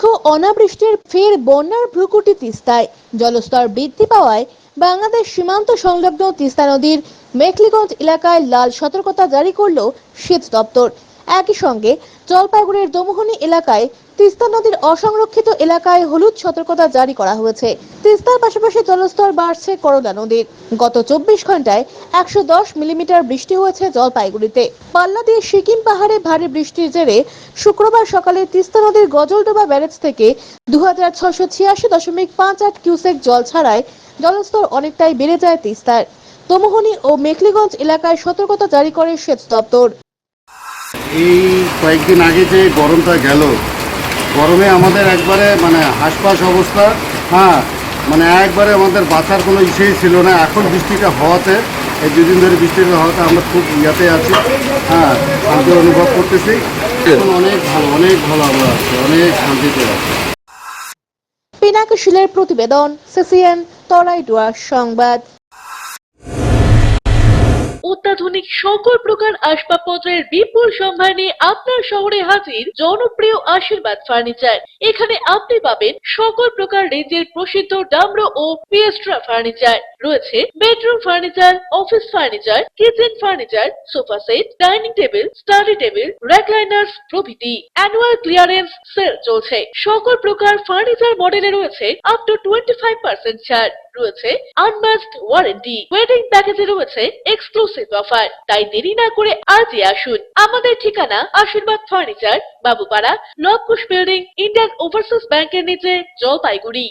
দীর্ঘ অনাবৃষ্টির ফের বন্যার ভ্রুকুটি তিস্তায়। জলস্তর বৃদ্ধি পাওয়ায় বাংলাদেশ সীমান্ত সংলগ্ন তিস্তা নদীর মেখলিগঞ্জ এলাকায় লাল সতর্কতা জারি করল সেচ দপ্তর। একই সঙ্গে জলপাইগুড়ির দমোহনী এলাকায় তিস্তা নদীর অসংরক্ষিত এলাকায় হলুদ সতর্কতা জারি করা হয়েছে। তিস্তার পাশাপাশি জলস্তর বাড়ছে করলা নদীর। গত চব্বিশ ঘন্টায় একশো দশ মিলিমিটার বৃষ্টি হয়েছে জলপাইগুড়িতে। পাল্লা দিয়ে সিকিম পাহাড়ে ভারী বৃষ্টির জেরে শুক্রবার সকালে তিস্তা নদীর গজলডোবা ব্যারেজ থেকে দু হাজার ছশো ছিয়াশি দশমিক পাঁচ আট কিউসেক জল ছাড়ায় জলস্তর অনেকটাই বেড়ে যায় তিস্তার। দমোহনী ও মেখলিগঞ্জ এলাকায় সতর্কতা জারি করে সেচ দপ্তর। এই কয়েকদিন আগে যে গরমটা গেল, গরমে আমাদের একবারে মানে হাসপাস অবস্থা হ্যাঁ মানে একবারে আমাদের বাঁচার কোনো ইসেই ছিল না। এখন বৃষ্টিটা হওয়াতে, এই দুদিন ধরে বৃষ্টিটা হওয়াতে আমরা খুব ইয়াতে আছি হ্যাঁ শান্তি অনুভব করতেছি। এখন অনেক ভালো অনেক ভালো আমরা আছি, অনেক শান্তিতে আছি। পিনাক শিলের প্রতিবেদন, সিসিএন তরাইডুয়া সংবাদ। অত্যাধুনিক সকল প্রকার আসবাবপত্রের বিপুল সম্ভার নিয়ে আপনার শহরে হাজির জনপ্রিয় আশীর্বাদ ফার্নিচার। এখানে আপনি পাবেন সকল প্রকার রেঞ্জের প্রসিদ্ধ ডামরো ও পিয়েস্ট্রা ফার্নিচার। রয়েছে bedroom furniture, office furniture, kitchen furniture, sofa set, dining table, study table recliners প্রভৃতি। অ্যানুয়াল ক্লিয়ারেন্স সেল চলছে। সকল প্রকার ফার্নিচার মডেলে রয়েছে up to twenty five percent ছাড়। রয়েছে আনমাস্ট ওয়ারেন্টি ওয়েডিং প্যাকেজে রয়েছে এক্সক্লুসিভ অফার তাই দেরি না করে আজই আসুন। আমাদের ঠিকানা Ashirwad furniture Babupara Labkush building Indian overseas ব্যাংকের নিচে, জলপাইগুড়ি।